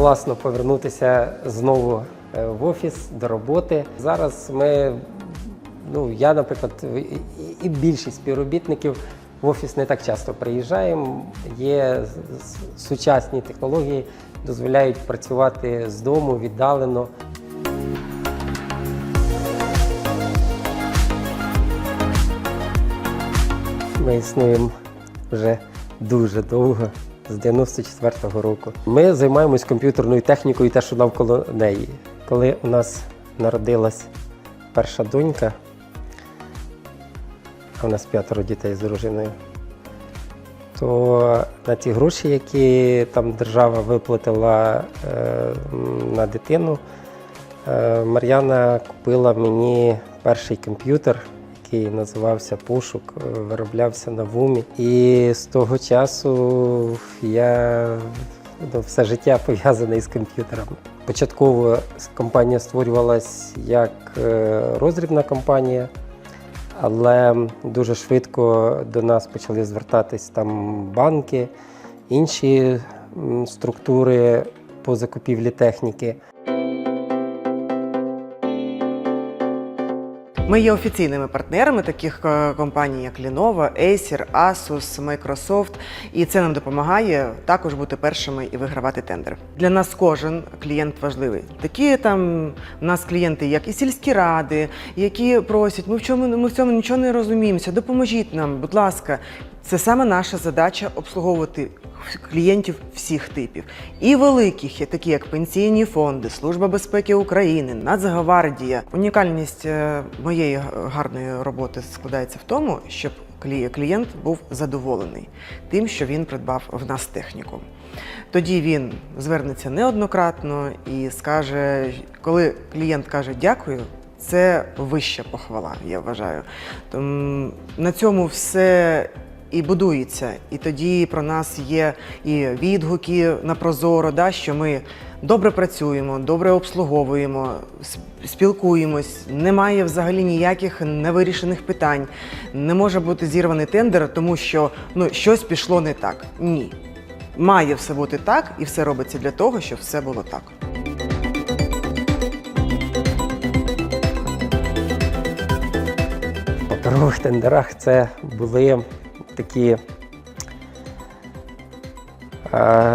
класно повернутися знову е, в офіс до роботи. Зараз ми, ну я, наприклад, і- більшість співробітників в офіс не так часто приїжджаємо. Є сучасні технології, дозволяють працювати з дому віддалено. Ми існуємо вже дуже довго, з 94-го року. Ми займаємось комп'ютерною технікою, те, що навколо неї. Коли у нас народилась перша донька, а у нас п'ятеро дітей з дружиною, то на ті гроші, які там держава виплатила е, на дитину, е, Мар'яна купила мені перший комп'ютер, який називався Пошук, е, вироблявся на вумі. І з того часу я ну, все життя пов'язаний з комп'ютерами. Початково компанія створювалась як е, роздрібна компанія, але дуже швидко до нас почали звертатись там банки, інші структури по закупівлі техніки. Ми є офіційними партнерами таких е, компаній, як Lenovo, Acer, Asus, Microsoft, і це нам допомагає також бути першими і вигравати тендер. Для нас кожен клієнт важливий. Такі там у нас клієнти, як і сільські ради, які просять, ми в чому ми в цьому нічого не розуміємося. Допоможіть нам, будь ласка. Це саме наша задача обслуговувати клієнтів всіх типів. І великих, такі як пенсійні фонди, Служба безпеки України, Нацгвардія. Унікальність е, моєї гарної роботи складається в тому, щоб клієнт був задоволений тим, що він придбав в нас техніку. Тоді він звернеться неоднократно і скаже, коли клієнт каже дякую, це вища похвала, я вважаю. Тому на цьому все і будується. І тоді про нас є і відгуки на Прозоро, да, що ми добре працюємо, добре обслуговуємо, спілкуємось. Немає взагалі ніяких невирішених питань. Не може бути зірваний тендер, тому що ну, щось пішло не так. Ні. Має все бути так, і все робиться для того, щоб все було так. В паперових тендерах це були такі е,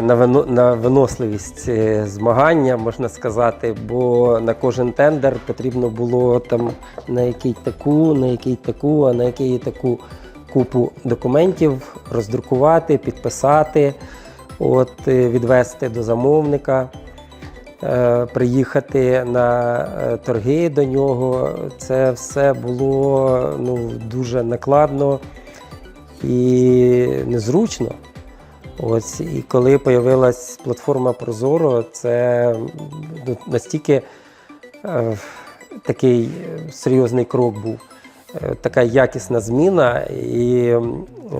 на, вино- на виносливість е, змагання, можна сказати, бо на кожен тендер потрібно було там на який таку, на який таку, а на який таку купу документів роздрукувати, підписати, от, е, відвести до замовника приїхати на торги до нього. Це все було ну, дуже накладно і незручно. Ось, і коли з'явилась платформа Прозоро, це ну, настільки е, такий е, серйозний крок був. Е, Така якісна зміна, і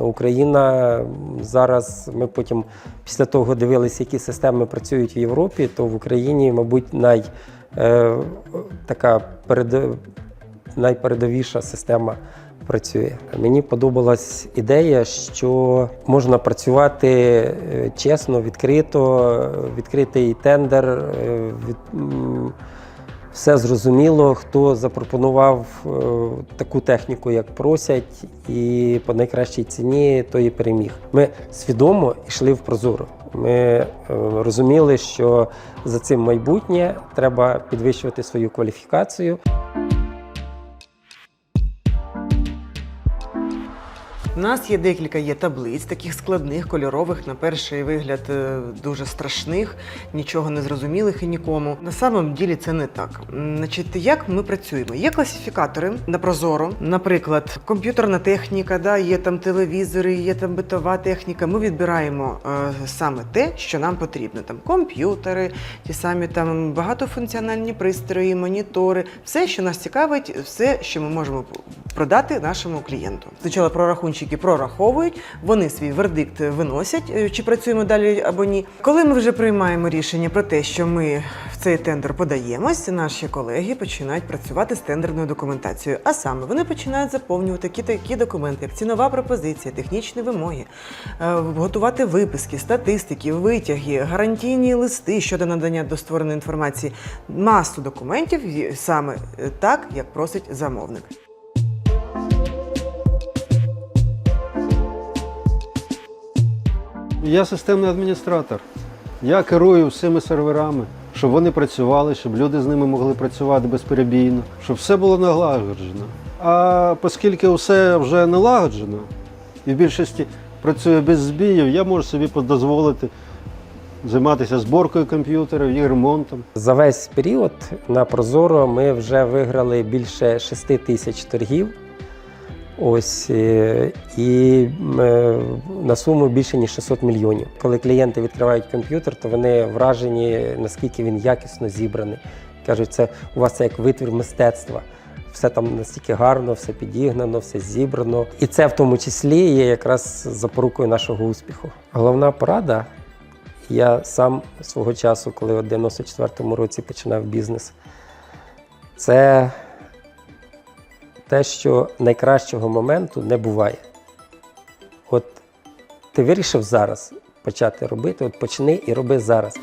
Україна зараз. Ми потім після того дивилися, які системи працюють в Європі, то в Україні, мабуть, най, е, така перед, найпередовіша система працює. Мені подобалась ідея, що можна працювати е, чесно, відкрито, відкритий тендер. е, від- все зрозуміло, хто запропонував е, таку техніку, як просять, і по найкращій ціні, той і переміг. Ми свідомо йшли в прозоро. Ми розуміли, що за цим майбутнє треба підвищувати свою кваліфікацію. У нас є декілька є таблиць, таких складних, кольорових, на перший вигляд е, дуже страшних, нічого не зрозумілих і нікому. На самом ділі це не так. Значить, як ми працюємо? Є класифікатори на Прозоро, наприклад, комп'ютерна техніка, да, є там телевізори, є там битова техніка. Ми відбираємо е, саме те, що нам потрібно. Там комп'ютери, ті самі там багатофункціональні пристрої, монітори, все, що нас цікавить, все, що ми можемо продати нашому клієнту. Спочатку про рахунчики розробники прораховують, вони свій вердикт виносять, е, чи працюємо далі або ні. Коли ми вже приймаємо рішення про те, що ми в цей тендер подаємось, наші колеги починають працювати з тендерною документацією. А саме вони починають заповнювати такі такі документи, як цінова пропозиція, технічні вимоги, е, готувати виписки, статистики, витяги, гарантійні листи щодо надання до створеної інформації, масу документів саме е, так, як просить замовник. Я системний адміністратор. Я керую всіми серверами, щоб вони працювали, щоб люди з ними могли працювати безперебійно, щоб все було налагоджено. А оскільки все вже налагоджено і в більшості працює без збіїв, я можу собі дозволити займатися зборкою комп'ютерів, їх ремонтом. За весь період на Прозоро ми вже виграли більше 6 тисяч торгів. Ось е, і е, на суму більше ніж 600 мільйонів. Коли клієнти відкривають комп'ютер, то вони вражені, наскільки він якісно зібраний. Кажуть, це у вас це як витвір мистецтва. Все там настільки гарно, все підігнано, все зібрано. І це в тому числі є якраз запорукою нашого успіху. Головна порада я сам свого часу, коли в 94-му році починав бізнес, це те, що найкращого моменту не буває. От ти вирішив зараз почати робити, от почни і роби зараз.